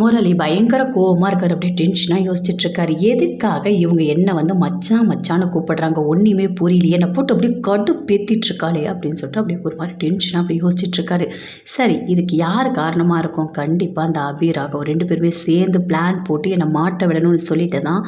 முரளி பயங்கர கோவமாக இருக்கார். அப்படியே டென்ஷனாக யோசிச்சுட்டு இருக்காரு எதுக்காக இவங்க என்ன வந்து மச்சான் மச்சான்னு கூப்பிடுறாங்க? ஒன்றுமே புரியலையே. என்னை போட்டு அப்படியே கடு பேத்திட்டு இருக்காளே அப்படின்னு சொல்லிட்டு அப்படியே ஒரு மாதிரி டென்ஷனாக அப்படியே யோசிச்சுட்டு இருக்காரு சரி இதுக்கு யார் காரணமாக இருக்கும்? கண்டிப்பாக அந்த அபிராகம் ரெண்டு பேருமே சேர்ந்து பிளான் போட்டு என்னை மாட்ட விடணும்னு சொல்லிட்டு தான்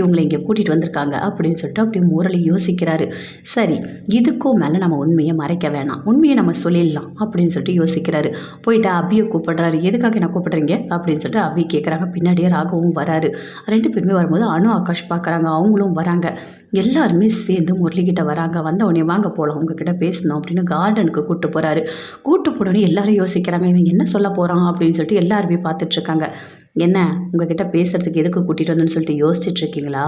இவங்களை இங்கே கூட்டிகிட்டு வந்திருக்காங்க அப்படின்னு சொல்லிட்டு அப்படியே முரளி யோசிக்கிறாரு. சரி இதுக்கும் மேலே நம்ம உண்மையை மறைக்க வேணாம். உண்மையை நம்ம சொல்லிடலாம் அப்படின்னு சொல்லிட்டு யோசிக்கிறாரு. போயிட்டு அபியை கூப்பிடுறாரு. எதுக்காக என்ன கூப்பிடுறீங்க? அப்படின்னு சொல்லிட்டு அபி கேட்குறாங்க பின்னாடியே ராகவும் வராரு. ரெண்டு பேருமே வரும்போது அனு ஆகாஷ் பார்க்குறாங்க அவங்களும் வராங்க. எல்லாருமே சேர்ந்து முரளிக்கிட்ட வராங்க. வந்த உடனே வாங்க போகலாம் உங்ககிட்ட பேசணும் அப்படின்னு கார்டனுக்கு கூப்பிட்டு போகிறாரு கூப்பிட்டு போனோடனே எல்லாரும் யோசிக்கிறாங்க இவன் என்ன சொல்ல போகிறான் அப்படின்னு சொல்லிட்டு எல்லாருமே பார்த்துட்ருக்காங்க என்ன உங்ககிட்ட பேசுகிறதுக்கு எதுக்கு கூட்டிகிட்டு வந்தோன்னு சொல்லிட்டு யோசிச்சுட்டு இருக்கீங்களா?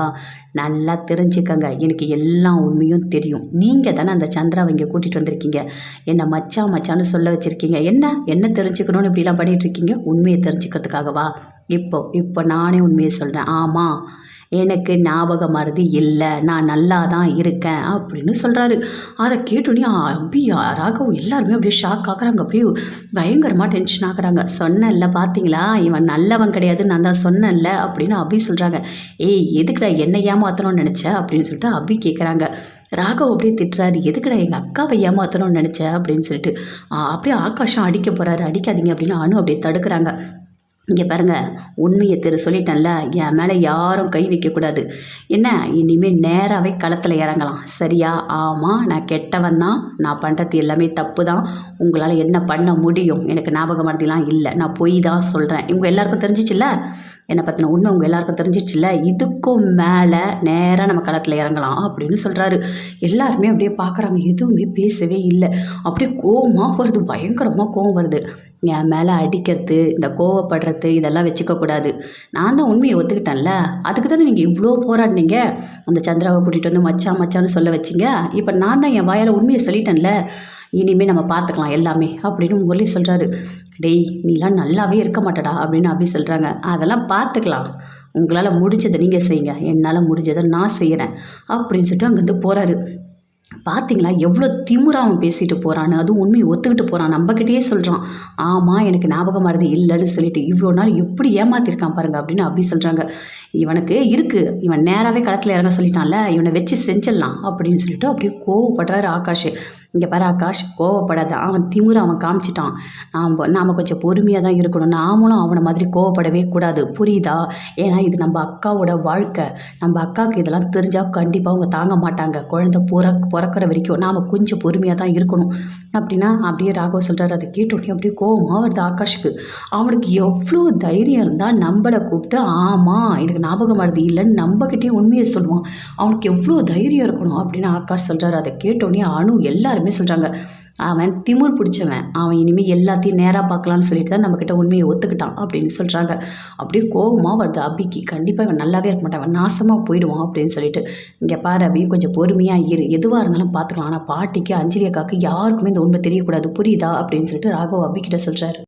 நல்லா தெரிஞ்சுக்கங்க எனக்கு எல்லா உண்மையும் தெரியும். நீங்கள் தானே அந்த சந்திராவை இங்கே கூட்டிகிட்டு வந்திருக்கீங்க. என்ன மச்சான் மச்சான்னு சொல்ல வச்சுருக்கீங்க. என்ன என்ன தெரிஞ்சுக்கணும்னு இப்படிலாம் பண்ணிகிட்ருக்கீங்க உண்மையை தெரிஞ்சுக்கிறதுக்காகவா? இப்போ இப்போ நானே உண்மையை சொல்கிறேன் ஆமாம் எனக்கு ஞாபக மருதி இல்லை நான் நல்லா தான் இருக்கேன் அப்படின்னு சொல்கிறாரு அதை கேட்டோன்னே அபி ராகவ் எல்லாருமே அப்படியே ஷாக் ஆகுறாங்க. அப்படியே பயங்கரமாக டென்ஷன் ஆகுறாங்க. சொன்னேன்ல பார்த்தீங்களா இவன் நல்லவன் கிடையாது நான் தான் சொன்னேன்ல அப்படின்னு அபி சொல்கிறாங்க ஏய் எதுக்குடா என்னை ஏமாற்றணும்னு நினச்ச? அப்படின்னு சொல்லிட்டு அபி கேட்குறாங்க ராகவ் அப்படியே திட்டுறாரு. எதுக்குடா எங்கள் அக்காவை ஏமாற்றணும்னு நினச்ச? அப்படின்னு சொல்லிட்டு. அப்படியே ஆகாஷம் அடிக்க போகிறாரு அடிக்காதீங்க அப்படின்னு அனு அப்படியே தடுக்கிறாங்க. இங்கே பாருங்கள் உண்மையை தெரு சொல்லிட்டேன்ல என் மேலே யாரும் கை வைக்கக்கூடாது என்ன இனிமேல் நேராகவே களத்தில் இறங்கலாம். சரியா? ஆமாம் நான் கெட்டவன் தான். நான் பண்ணுறது எல்லாமே தப்பு தான். உங்களால் என்ன பண்ண முடியும்? எனக்கு ஞாபகம் மறதிலாம் இல்லை. நான் பொய் தான் சொல்கிறேன் இவங்க எல்லாருக்கும் தெரிஞ்சிச்சுல்ல? என்னை பற்றின உண்மை உங்கள் எல்லாருக்கும் தெரிஞ்சிச்சுல்ல? இதுக்கும் மேலே நேராக நம்ம களத்தில் இறங்கலாம் அப்படின்னு சொல்கிறாரு எல்லாருமே அப்படியே பார்க்குறாங்க எதுவுமே பேசவே இல்லை. அப்படியே கோவமாக வருது பயங்கரமாக கோவம் வருது. என் மேலே அடிக்கிறது இந்த கோவப்படுறது இதெல்லாம் வச்சுக்கக்கூடாது நான் தான் உண்மையை ஒத்துக்கிட்டேன்ல? அதுக்கு தானே நீங்கள் இவ்வளோ போராடினீங்க? அந்த சந்திராவை கூட்டிகிட்டு வந்து மச்சான் மச்சான்னு சொல்ல வச்சிங்க. இப்போ நான் தான் என் வாயால் உண்மையை சொல்லிட்டேன்ல? இனிமேல் நம்ம பார்த்துக்கலாம் எல்லாமே அப்படின்னு முரளி சொல்கிறாரு டேய் நீலாம் நல்லாவே இருக்க மாட்டடா அப்படின்னு அபி சொல்கிறாங்க அதெல்லாம் பார்த்துக்கலாம். உங்களால் முடிஞ்சதை நீங்கள் செய்யுங்க. என்னால் முடிஞ்சதை நான் செய்கிறேன் அப்படின்னு சொல்லிட்டு அங்கேருந்து போகிறாரு பார்த்தீங்களா எவ்வளோ திமுறாக அவன் பேசிட்டு போகிறான்னு அதுவும் உண்மையை ஒத்துக்கிட்டு போகிறான் நம்மக்கிட்டேயே சொல்கிறான் ஆமாம் எனக்கு ஞாபகம் வருது இல்லைன்னு சொல்லிட்டு இவ்வளோ நாள் எப்படி ஏமாத்திருக்கான் பாருங்க அப்படின்னு அப்படி சொல்கிறாங்க இவனுக்கு இருக்குது இவன் நேராகவே களத்தில் இறங்க சொல்லிட்டான்ல இவனை வச்சு செஞ்சிடலாம் அப்படின்னு சொல்லிட்டு அப்படியே கோவப்படுறாரு ஆகாஷ். இங்கே பாரு ஆகாஷ் கோவப்படாத. அவன் திமுற அவன் காமிச்சிட்டான். நாம் நாம் கொஞ்சம் பொறுமையாக தான் இருக்கணும். நாமளும் அவனை மாதிரி கோவப்படவே கூடாது. புரியுதா? ஏன்னா இது நம்ம அக்காவோட வாழ்க்கை. நம்ம அக்காவுக்கு இதெல்லாம் தெரிஞ்சால் கண்டிப்பாக அவங்க தாங்க மாட்டாங்க. குழந்த பிறக் பிறக்கிற வரைக்கும் நாம் கொஞ்சம் பொறுமையாக தான் இருக்கணும். அப்படின்னா அப்படியே ராகவ சொல்கிறார் அதை கேட்டோடனே அப்படியே கோபமாக வருது ஆகாஷுக்கு. அவனுக்கு எவ்வளோ தைரியம் இருந்தால் நம்மளை கூப்பிட்டு ஆமாம் எனக்கு ஞாபகம் வருது இல்லைன்னு நம்மக்கிட்டே உண்மையை சொல்லுவான். அவனுக்கு எவ்வளோ தைரியம் இருக்கணும்? அப்படின்னு ஆகாஷ் சொல்கிறார் அதை கேட்டோடனே அணு எல்லாருமே சொல்கிறாங்க அவன் திமிர் பிடிச்சவன். அவன் இனிமேல் எல்லாத்தையும் நேராக பார்க்கலான்னு சொல்லிட்டு தான் நம்மக்கிட்ட உண்மையை ஒத்துக்கிட்டான் அப்படின்னு சொல்கிறாங்க அப்படியே கோபமாக வருது அபிக்கு. கண்டிப்பாக இவன் நல்லாவே இருக்க மாட்டான். அவன் நாசமாக போயிடுவான் அப்படின்னு சொல்லிட்டு. இங்கே பாரு அபி கொஞ்சம் பொறுமையாக இரு. எதுவாக இருந்தாலும் பார்த்துக்கலாம். ஆனால் பாட்டிக்கு அஞ்சலி அக்காவுக்கு யாருக்குமே இந்த உண்மை தெரியக்கூடாது. புரியுதா? அப்படின்னு சொல்லிட்டு ராகவ் அபிக்கிட்ட சொல்கிறாரு